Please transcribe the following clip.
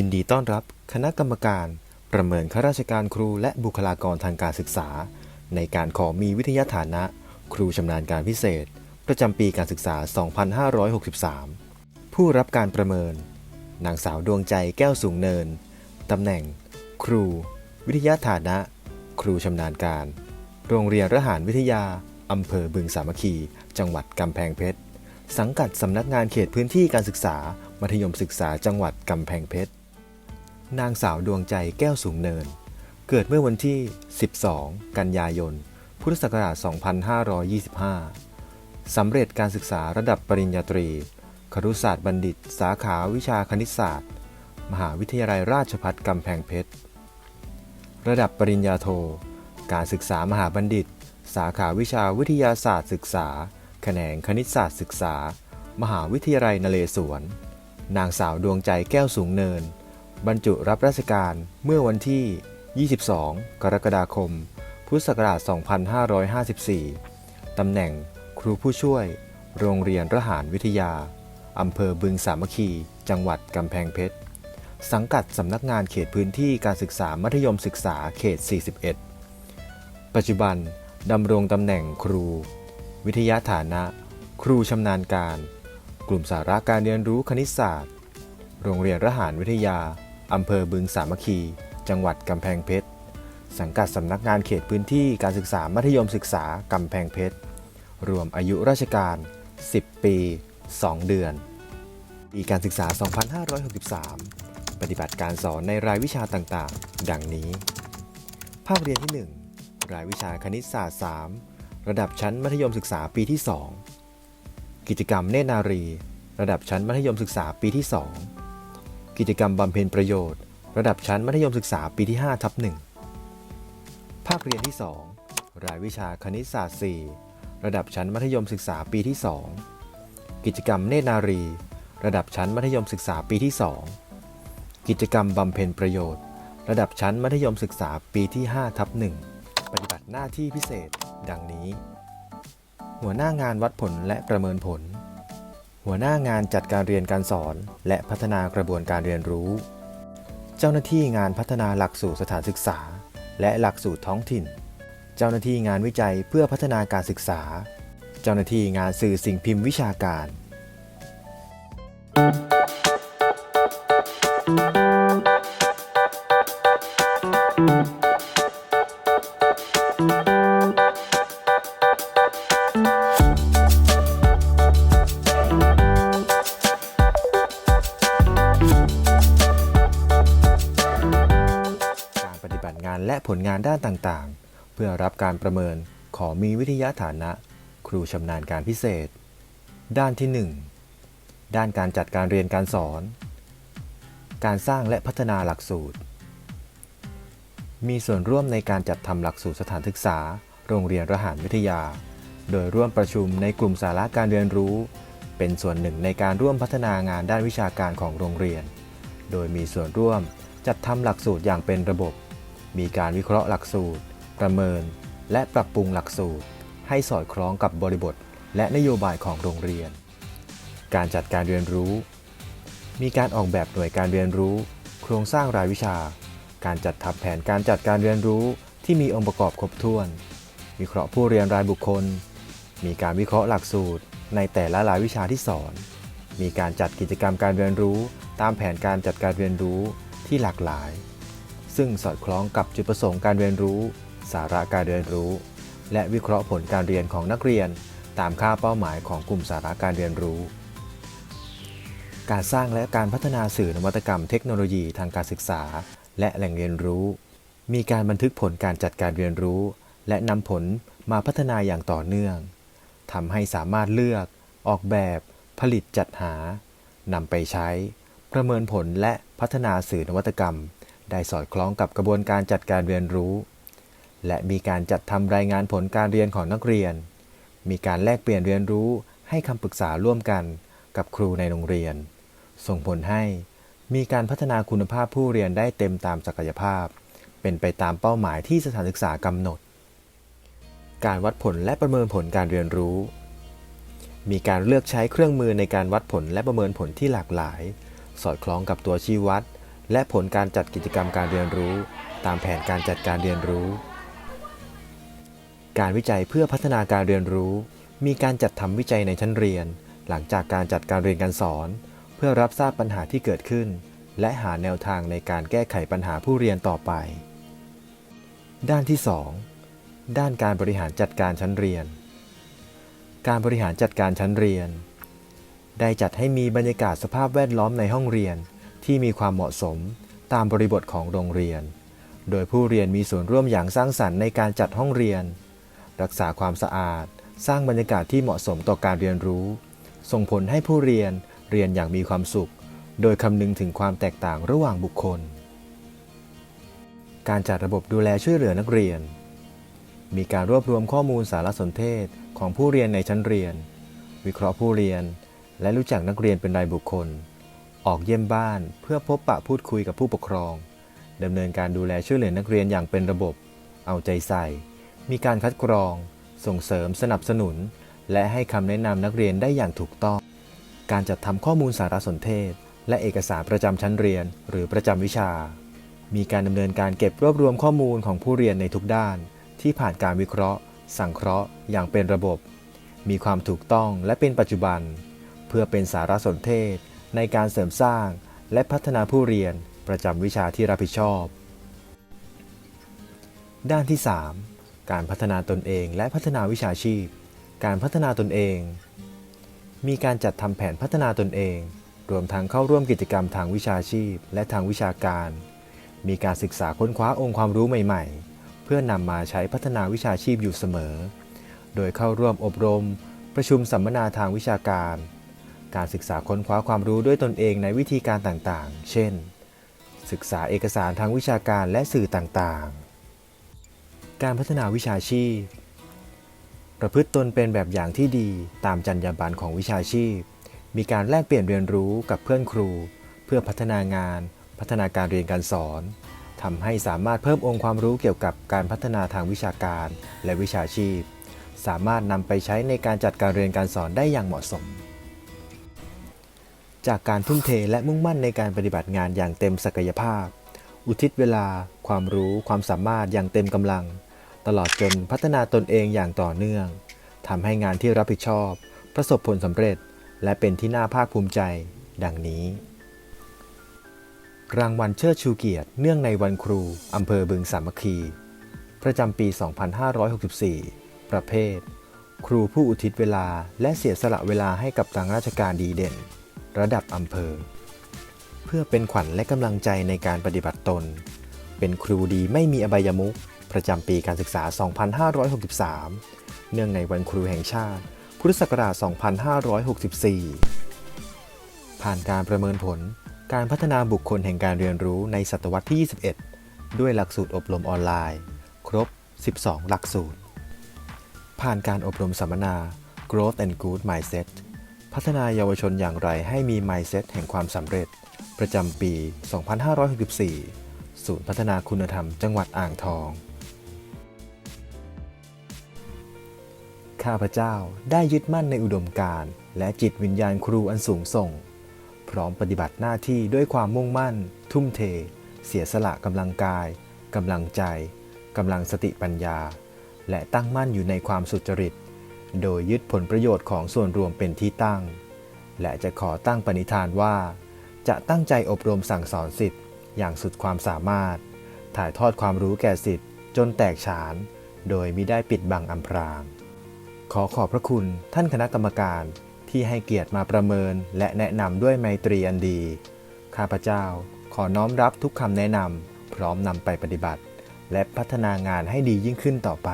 ยินดีต้อนรับคณะกรรมการ ประเมินข้าราชการครูและบุคลากรทางการศึกษา ในการขอมีวิทยาฐานะ ครูชำนาญการพิเศษ ประจำปีการศึกษา 2563 ผู้รับการประเมิน นางสาวดวงใจแก้วสูงเนิน ตำแหน่ง ครู วิทยาฐานะ ครูชำนาญการ โรงเรียนระหารวิทยาอำเภอบึงสามัคคี จังหวัดกำแพงเพชรสังกัดสำนักงานเขตพื้นที่การศึกษา มัธยมศึกษาจังหวัดกำแพงเพชร นางสาวดวงใจแก้วสูงเนิน เกิดเมื่อวันที่ 12 กันยายน พุทธศักราช 2525 สำเร็จการศึกษาระดับปริญญาตรี ครุศาสตร์บัณฑิต สาขาวิชาคณิตศาสตร์ มหาวิทยาลัยราชภัฏกำแพงเพชร ระดับปริญญาโท การศึกษามหาบัณฑิต สาขาวิชาวิทยาศาสตร์ศึกษา แขนงคณิตศาสตร์ศึกษา มหาวิทยาลัยนเรศวร นางสาวดวงใจแก้วสูงเนิน บรรจุรับราชการเมื่อวันที่ 22 กรกฎาคม พุทธศักราช 2554 ตำแหน่งครูผู้ช่วย โรงเรียนรหารวิทยา อำเภอบึงสามัคคี จังหวัดกำแพงเพชร สังกัดสำนักงานเขตพื้นที่การศึกษามัธยมศึกษาเขต 41 ปัจจุบันดำรงตำแหน่งครู วิทยาฐานะ ครูชำนาญการ กลุ่มสาระการเรียนรู้คณิตศาสตร์ โรงเรียนรหารวิทยา อำเภอบึงสามัคคี จังหวัดกำแพงเพชร สังกัดสำนักงานเขตพื้นที่การศึกษามัธยมศึกษากำแพงเพชร รวมอายุราชการ 10 ปี 2 เดือน ปีการศึกษา 2563 ปฏิบัติการสอนในรายวิชาต่างๆ ดังนี้ ภาคเรียนที่ 1 รายวิชาคณิตศาสตร์ 3 ระดับชั้นมัธยมศึกษาปีที่ 2 กิจกรรมเนตรนารี ระดับชั้นมัธยมศึกษาปีที่ 2 กิจกรรมบำเพ็ญประโยชน์ ระดับชั้นมัธยมศึกษาปีที่5ทับ1ภาคเรียนที่ 2 รายวิชาคณิตศาสตร์ 4 ระดับชั้นมัธยมศึกษาปีที่ 2 กิจกรรมเนตรนารี ระดับชั้นมัธยมศึกษาปีที่ 2 กิจกรรมบำเพ็ญประโยชน์ ระดับชั้นมัธยมศึกษาปีที่5ทับ1ปฏิบัติหน้าที่พิเศษ ดังนี้ หัวหน้างานวัดผลและประเมินผล หัวหน้างานจัดการเรียนการสอน และพัฒนากระบวนการเรียนรู้ เจ้าหน้าที่งานพัฒนาหลักสูตรสถานศึกษา และหลักสูตรท้องถิ่น เจ้าหน้าที่งานวิจัยเพื่อพัฒนาการศึกษา เจ้าหน้าที่งานสื่อสิ่งพิมพ์วิชาการกาานด้านต่างๆ เพื่อรับการประเมินขอมีวิทยาฐานะ ครูชำนาญการพิเศษ ด้านที่ 1 ด้านการจัดการเรียนการสอน การสร้างและพัฒนาหลักสูตร มีส่วนร่วมในการจัดทำหลักสูตรสถานศึกษา โรงเรียนรหารวิทยา โดยร่วมประชุมในกลุ่มสาระการเรียนรู้ เป็นส่วนหนึ่งในการร่วมพัฒนางานด้านวิชาการของโรงเรียน โดยมีส่วนร่วมจัดทำหลักสูตรอย่างเป็นระบบ มีการวิเคราะห์หลักสูตร ประเมิน และปรับปรุงหลักสูตร ให้สอดคล้องกับบริบท และนโยบายของโรงเรียน การจัดการเรียนรู้ มีการออกแบบหน่วยการเรียนรู้ โครงสร้างรายวิชา การจัดทำแผนการจัดการเรียนรู้ที่มีองค์ประกอบครบถ้วน วิเคราะห์ผู้เรียนรายบุคคล มีการวิเคราะห์หลักสูตร ในแต่ละรายวิชาที่สอน มีการจัดกิจกรรมการเรียนรู้ ตามแผนการจัดการเรียนรู้ที่หลากหลาย ซึ่งสอดคล้องกับจุดประสงค์การเรียนรู้ สาระการเรียนรู้ และวิเคราะห์ผลการเรียนของนักเรียน ตามค่าเป้าหมายของกลุ่มสาระการเรียนรู้ การสร้างและการพัฒนาสื่อนวัตกรรมเทคโนโลยีทางการศึกษา และแหล่งเรียนรู้ มีการบันทึกผลการจัดการเรียนรู้ และนำผลมาพัฒนาอย่างต่อเนื่องทำให้สามารถเลือก ออกแบบ ผลิตจัดหานำไปใช้ ประเมินผลและพัฒนาสื่อนวัตกรรม ได้สอดคล้องกับกระบวนการจัดการเรียนรู้ และมีการจัดทำรายงานผลการเรียนของนักเรียน มีการแลกเปลี่ยนเรียนรู้ให้คำปรึกษาร่วมกันกับครูในโรงเรียน ส่งผลให้มีการพัฒนาคุณภาพผู้เรียนได้เต็มตามศักยภาพ เป็นไปตามเป้าหมายที่สถานศึกษากำหนด การวัดผลและประเมินผลการเรียนรู้ มีการเลือกใช้เครื่องมือในการวัดผลและประเมินผลที่หลากหลาย สอดคล้องกับตัวชี้วัด และผลการจัดกิจกรรมการเรียนรู้ ตามแผนการจัดการเรียนรู้ การวิจัยเพื่อพัฒนาการเรียนรู้ มีการจัดทำวิจัยในชั้นเรียน หลังจากการจัดการเรียนการสอน เพื่อรับทราบปัญหาที่เกิดขึ้น และหาแนวทางในการแก้ไขปัญหาผู้เรียนต่อไป ด้านที่ 2 ด้านการบริหารจัดการชั้นเรียน การบริหารจัดการชั้นเรียน ได้จัดให้มีบรรยากาศสภาพแวดล้อมในห้องเรียน ที่มีความเหมาะสมตามบริบทของโรงเรียน โดยผู้เรียนมีส่วนร่วมอย่างสร้างสรรค์ในการจัดห้องเรียน รักษาความสะอาด สร้างบรรยากาศที่เหมาะสมต่อการเรียนรู้ ส่งผลให้ผู้เรียนเรียนอย่างมีความสุข โดยคำนึงถึงความแตกต่างระหว่างบุคคล การจัดระบบดูแลช่วยเหลือนักเรียน มีการรวบรวมข้อมูลสารสนเทศของผู้เรียนในชั้นเรียน วิเคราะห์ผู้เรียน และรู้จักนักเรียนเป็นรายบุคคล ออกเยี่ยมบ้านเพื่อพบปะพูดคุยกับผู้ปกครองดำเนินการดูแลช่วยเหลือนักเรียนอย่างเป็นระบบ เอาใจใส่ มีการคัดกรอง ส่งเสริมสนับสนุน และให้คำแนะนำนักเรียนได้อย่างถูกต้อง การจัดทำข้อมูลสารสนเทศ และเอกสารประจำชั้นเรียน หรือประจำวิชา มีการดำเนินการเก็บรวบรวมข้อมูลของผู้เรียนในทุกด้าน ที่ผ่านการวิเคราะห์ สังเคราะห์ อย่างเป็นระบบ มีความถูกต้องและเป็นปัจจุบัน เพื่อเป็นสารสนเทศ ในการเสริมสร้าง และพัฒนาผู้เรียนประจำวิชาที่รับผิดชอบ ด้านที่ 3 การพัฒนาตนเองและพัฒนาวิชาชีพ การพัฒนาตนเอง มีการจัดทำแผนพัฒนาตนเอง รวมทั้งเข้าร่วมกิจกรรมทางวิชาชีพ และทางวิชาการ มีการศึกษาค้นคว้าองค์ความรู้ใหม่ๆ เพื่อนำมาใช้พัฒนาวิชาชีพอยู่เสมอ โดยเข้าร่วมอบรม ประชุมสัมมนาทางวิชาการ การศึกษาค้นคว้าความรู้ด้วยตนเองในวิธีการต่างๆ เช่น ศึกษาเอกสารทางวิชาการและสื่อต่างๆ การพัฒนาวิชาชีพ ประพฤติตนเป็นแบบอย่างที่ดีตามจรรยาบรรณของวิชาชีพ มีการแลกเปลี่ยนเรียนรู้กับเพื่อนครู เพื่อพัฒนางาน พัฒนาการเรียนการสอนทำให้สามารถเพิ่มองค์ความรู้เกี่ยวกับการพัฒนาทางวิชาการและวิชาชีพ สามารถนำไปใช้ในการจัดการเรียนการสอนได้อย่างเหมาะสม จากการทุ่มเทและมุ่งมั่นในการปฏิบัติงานอย่างเต็มศักยภาพ อุทิศเวลา ความรู้ ความสามารถอย่างเต็มกำลัง ตลอดจนพัฒนาตนเองอย่างต่อเนื่องทำให้งานที่รับผิดชอบ ประสบผลสำเร็จ และเป็นที่น่าภาคภูมิใจ ดังนี้ รางวัลเชิดชูเกียรติ เนื่องในวันครูอำเภอบึงสามัคคี ประจำปี 2564 ประเภท ครูผู้อุทิศเวลาและเสียสละเวลาให้กับทางราชการดีเด่น ระดับอำเภอ เพื่อเป็นขวัญและกำลังใจในการปฏิบัติตน เป็นครูดีไม่มีอบายมุขประจำปีการศึกษา 2563 เนื่องในวันครูแห่งชาติ พุทธศักราช 2564 ผ่านการประเมินผลการพัฒนาบุคคลแห่งการเรียนรู้ในศตวรรษที่ 21 ด้วยหลักสูตรอบรมออนไลน์ ครบ 12 หลักสูตร ผ่านการอบรมสัมมนา Growth and Good Mindset พัฒนาเยาวชนอย่างไรให้มี Mindset แห่งความสำเร็จ ประจำปี 2564 ศูนย์พัฒนาคุณธรรมจังหวัดอ่างทอง ข้าพเจ้าได้ยึดมั่นในอุดมการณ์และจิตวิญญาณครูอันสูงส่ง พร้อมปฏิบัติหน้าที่ด้วยความมุ่งมั่น ทุ่มเท เสียสละกำลังกายกำลังใจกำลังสติปัญญา และตั้งมั่นอยู่ในความสุจริต โดยยึดผลประโยชน์ของส่วนรวมเป็นที่ตั้ง และจะขอตั้งปณิธานว่า จะตั้งใจอบรมสั่งสอนสิทธิ์อย่างสุดความสามารถ ถ่ายทอดความรู้แก่สิทธิ์จนแตกฉาน โดยมิได้ปิดบังอำพราง ขอขอบพระคุณท่านคณะกรรมการที่ให้เกียรติมาประเมินและแนะนำด้วยไมตรีอันดี ข้าพเจ้าขอน้อมรับทุกคำแนะนำพร้อมนำไปปฏิบัติ และพัฒนางานให้ดียิ่งขึ้นต่อไป